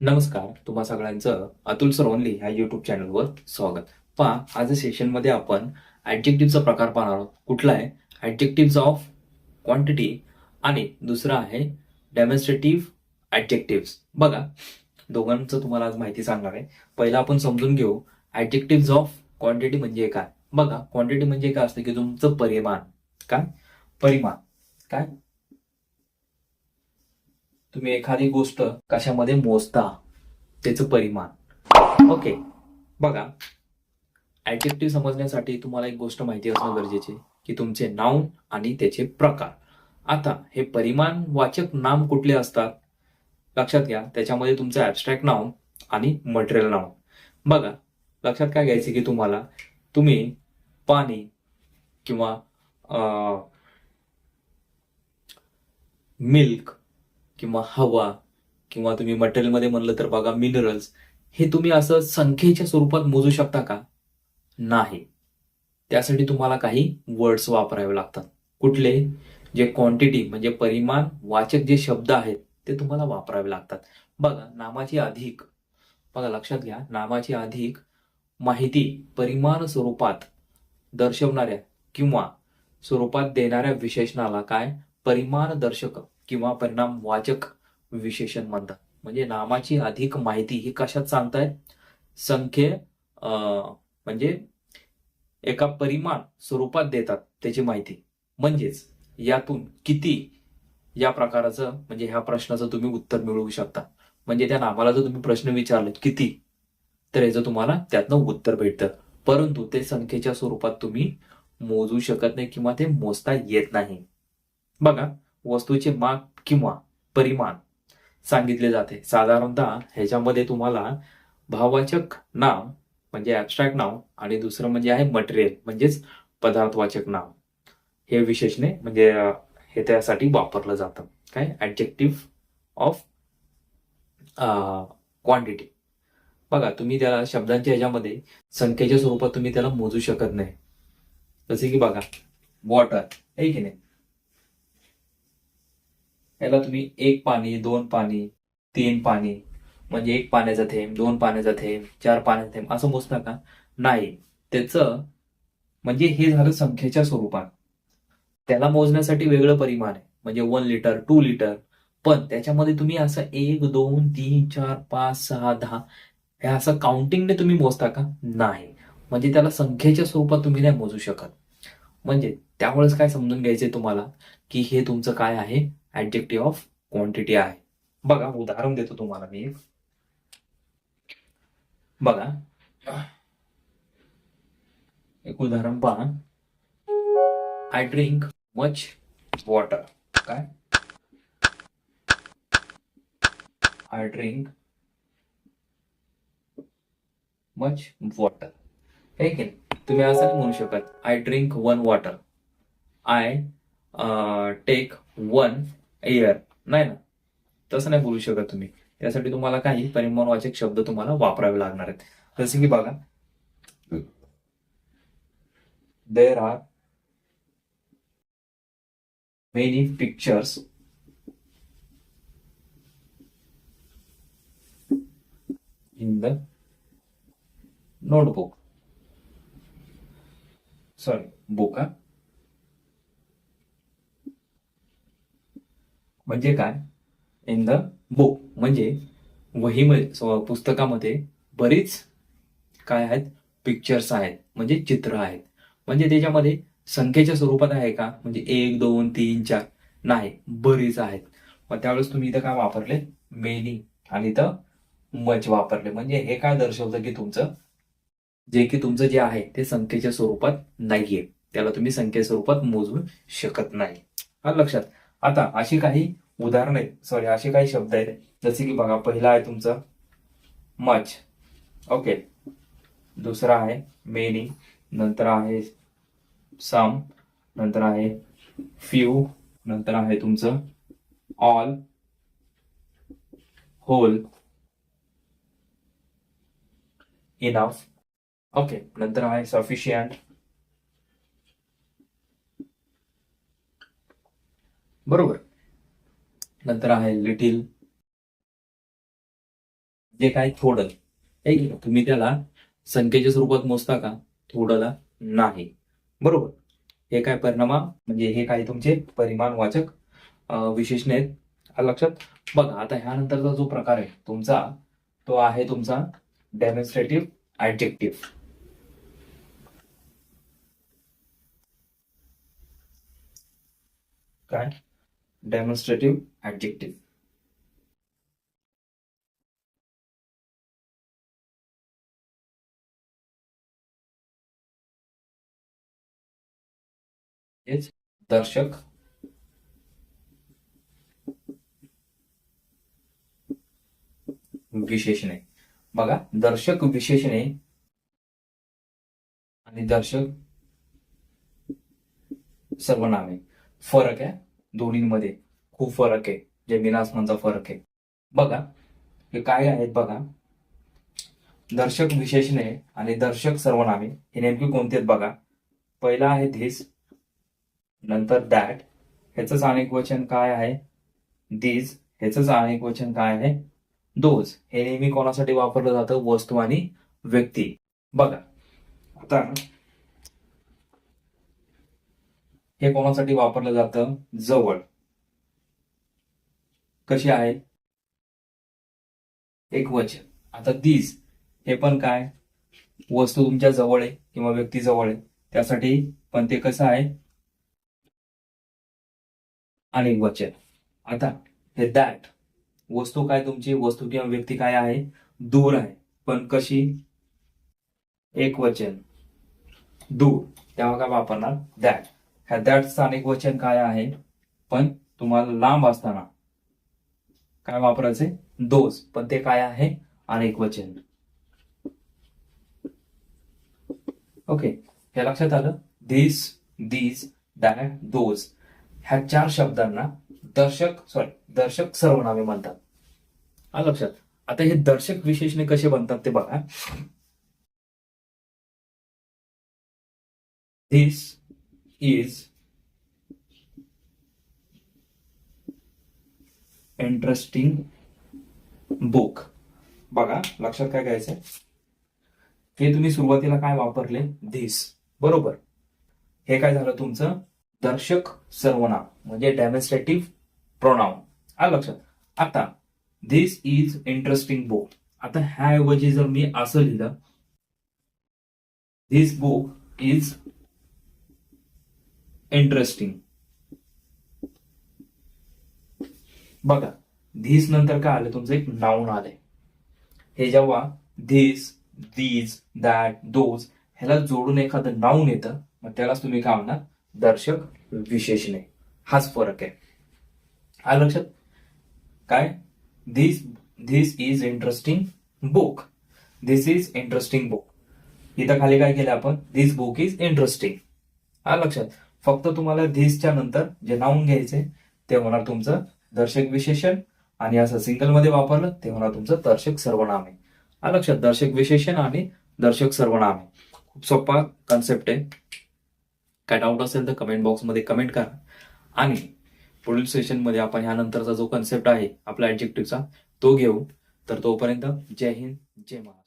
नमस्कार तुम्हा सगळ्यांचं अतुल सर ओनली ह्या युट्यूब चॅनलवर स्वागत. पहा आज सेशनमध्ये आपण ऍडजेक्टिव्हचा प्रकार पाहणार आहोत. कुठला आहे? ऍडजेक्टिव्ह ऑफ क्वांटिटी आणि दुसरा आहे डेमॉन्स्ट्रेटिव्ह ऍडजेक्टिव्ह बघा दोघांचं तुम्हाला आज माहिती सांगणार आहे. पहिला आपण समजून घेऊ ऍडजेक्टिव्ह ऑफ क्वांटिटी म्हणजे काय? बघा क्वांटिटी म्हणजे काय असतं की तुमचं परिमाण. काय? परिमाण. काय? तुम्ही एखादी गोष्ट कशामध्ये मोजता त्याचं परिमाण. ओके. बघा. ऍडजेक्टिव्ह समजण्यासाठी तुम्हाला एक गोष्ट माहिती असणं गरजेचे की तुमचे नाऊन आणि त्याचे प्रकार. आता हे परिमाण वाचक नाम कुठले असतात? लक्षात घ्या त्याच्यामध्ये तुमचं ऍबस्ट्रॅक्ट नाऊन आणि मटेरियल नाऊन बघा लक्षात काय घ्यायचे की तुम्हाला तुम्ही पाणी किंवा मिल्क किंवा हवा किंवा तुम्ही मटेरियलमध्ये म्हणलं तर बघा मिनरल्स हे तुम्ही असं संख्येच्या स्वरूपात मोजू शकता का? नाही. त्यासाठी तुम्हाला काही वर्ड्स वापरावे लागतात. कुठले? जे क्वांटिटी म्हणजे परिमाण वाचक जे शब्द आहेत ते तुम्हाला वापरावे लागतात. बघा नामाची अधिक. बघा लक्षात घ्या नामाची अधिक माहिती परिमाण स्वरूपात दर्शवणाऱ्या किंवा स्वरूपात देणाऱ्या विशेषणाला काय? परिमाण दर्शक. किंवा परिणाम वाचक विशेषण म्हणतात. म्हणजे नामाची अधिक माहिती ही कशात सांगतायत? संख्ये अं, म्हणजे एका परिमाण स्वरूपात देतात त्याची माहिती. म्हणजेच यातून किती या प्रकाराचं म्हणजे ह्या प्रश्नाचं तुम्ही उत्तर मिळवू शकता. म्हणजे त्या नामाला जर तुम्ही प्रश्न विचारला किती? तर याचं तुम्हाला त्यातनं उत्तर भेटतं. परंतु ते संख्येच्या स्वरूपात तुम्ही मोजू शकत नाही किंवा ते मोजता येत नाही. बघा वस्तूचे माप किंवा परिमाण सांगितले जाते. साधारणतः ह्याच्यामध्ये तुम्हाला भाववाचक नाव म्हणजे ऍबस्ट्रॅक्ट नाव आणि दुसरं म्हणजे आहे मटेरियल म्हणजेच पदार्थवाचक नाव. हे विशेषणे म्हणजे हे त्यासाठी वापरलं जातं. काय? ऍडजेक्टिव्ह ऑफ क्वांटिटी बघा तुम्ही त्या शब्दांच्या ह्याच्यामध्ये संख्येच्या स्वरूपात तुम्ही त्याला मोजू शकत नाही. जसे की बघा वॉटर आहे की नाही? याला तुम्ही एक पाणी दोन पाणी तीन पाणी म्हणजे एक पाण्याचा थेंब दोन पाण्याचा थेंब चार पाण्याचा थेंब असं मोजता का नाही त्याचं म्हणजे हे झालं संख्येच्या स्वरूपात. त्याला मोजण्यासाठी वेगळं परिमाण आहे. म्हणजे वन लिटर टू लिटर पण त्याच्यामध्ये तुम्ही असं एक दोन तीन चार पाच सहा दहा हे असं काउंटिंगने तुम्ही मोजता का? नाही. म्हणजे त्याला संख्येच्या स्वरूपात तुम्ही नाही मोजू शकत. म्हणजे त्यावेळेस काय समजून घ्यायचंय तुम्हाला? की हे तुमचं काय आहे? ऍडजेक्टिव्ह ऑफ क्वांटिटी आहे. बघा उदाहरण देतो तुम्हाला मी. एक बघा. एक उदाहरण पहा. आय ड्रिंक मच वॉटर काय? आय ड्रिंक मच वॉटर आहे की नाही? तुम्ही असं नाही म्हणू शकत. I drink one water I take one air नाही ना? तसं नाही बोलू शकत तुम्ही. त्यासाठी तुम्हाला काही परिमाणवाचक शब्द तुम्हाला वापरावे लागणार आहेत. जसे की बघा. There are many pictures in the notebook sorry book म्हणजे काय? इन द बुक म्हणजे वही पुस्तकामध्ये बरीच काय आहेत? पिक्चर्स आहेत. म्हणजे चित्र आहेत. म्हणजे त्याच्यामध्ये संख्येच्या स्वरूपात आहे का? म्हणजे एक दोन तीन चार. नाही बरीच आहेत. मग त्यावेळेस तुम्ही इथं काय वापरले? मेनी आणि इथं मच वापरले. म्हणजे हे काय दर्शवतं की तुमचं? जे की तुमचं जे आहे ते संख्येच्या स्वरूपात नाहीये. त्याला तुम्ही संख्ये स्वरूपात मोजू शकत नाही. हा लक्षात. आता अशी काही उदाहरण आहेत सॉरी असे काही शब्द आहेत. जसे की बघा पहिला आहे तुमचं मच. ओके दुसरा आहे मेनी नंतर आहे सम नंतर आहे फ्यू नंतर आहे तुमचं ऑल होल इनफ ओके नंतर आहे सफिशियंट बरोबर. नंतर आहे लिटिल जे काय थोडं. हे तुम्ही त्याला संख्येच्या स्वरूपात मोजता का? थोडंला नाही. बरोबर? हे काय परिणामा? म्हणजे हे काही तुमचे परिमाणवाचक विशेषण विशेषणे आहेत? लक्षात? बघा आता ह्यानंतरचा जो प्रकार आहे तुमचा तो आहे तुमचा डेमॉन्स्ट्रेटिव्ह ऍडजेक्टिव्ह काय? डेमॉन्स्ट्रेटिव्ह ऍडजेक्टिव्ह हेच दर्शक विशेषणे बघा दर्शक विशेषणे आणि दर्शक सर्वनामे फरक आहे दोन्हीमध्ये खूप फरक आहे. जमीन आसमानचा फरक आहे. बघा हे काय आहेत बघा. दर्शक विशेषणे आणि दर्शक सर्वनामे हे नेमके कोणते आहेत बघा. पहिला आहे धीस नंतर दॅट ह्याच अनेक वचन काय आहे? दीज ह्याच अनेक वचन काय आहे? दोज हे नेहमी कोणासाठी वापरलं जातं? वस्तू आणि व्यक्ती. बघा. आता हे कोणासाठी वापरलं जातं? जवळ. कशी आहे? एक वचन. आता दिस हे पण काय? वस्तू तुमच्या जवळ आहे किंवा व्यक्ती जवळ आहे. त्यासाठी पण ते कसं आहे? आणि वचन. आता हे दॅट वस्तू काय तुमची? वस्तू किंवा व्यक्ती काय आहे? दूर आहे. पण कशी? एक वचन. दूर. तेव्हा काय वापरणार? दॅट ह्या दॅट अनेक वचन काय आहे? पण तुम्हाला लांब असताना काय वापरायचे? दोज पण ते काय आहे? अनेक वचन. ओके हे लक्षात आलं? दिस दिस दॅट दोज ह्या चार शब्दांना दर्शक सॉरी दर्शक सर्वनामे म्हणतात. हा लक्षात. आता हे दर्शक विशेषणे कसे बनतात ते बघा. दिस इज इंटरेस्टिंग बुक बघा लक्षात काय घ्यायचंय? हे तुम्ही सुरुवातीला काय वापरले? धीस बरोबर. हे काय झालं तुमचं? दर्शक सर्वनाम म्हणजे डेमॉन्स्ट्रेटिव्ह प्रोनाउन आलं लक्षात? आता धीस इज इंटरेस्टिंग बुक आता ह्याऐवजी जर मी असं लिहिलं धिस बुक इज इंटरेस्टिंग बघा धिस नंतर काय आलं? तुमचं एक नाऊन आलंय. हे जेव्हा धिस दीज दॅट दोज ह्याला जोडून एखादं नाऊन येतं मग त्यालाच तुम्ही काय म्हणणार? दर्शक विशेषणे. हाच फरक आहे. हा लक्षात? काय? This this is interesting book this is interesting book इथं खाली काय केलं आपण? धिस बुक इज इंटरेस्टिंग हा लक्षात? फक्त तुम्हाला धीसच्या नंतर जे नाऊन घ्यायचे ते होणार तुमचं दर्शक विशेषण. आणि असं सिंगलमध्ये वापरलं ते होणार तुमचं दर्शक सर्वनामे. आहे लक्षात दर्शक विशेषण आणि दर्शक सर्वनाम. आहे खूप सोपा कन्सेप्ट आहे. काय डाऊट असेल तर कमेंट बॉक्समध्ये कमेंट करा. आणि पुढील सेशनमध्ये आपण ह्यानंतरचा जो कन्सेप्ट आहे आपला ऍडजेक्टिव्हचा तो घेऊ. तर तोपर्यंत जय हिंद जय महाराज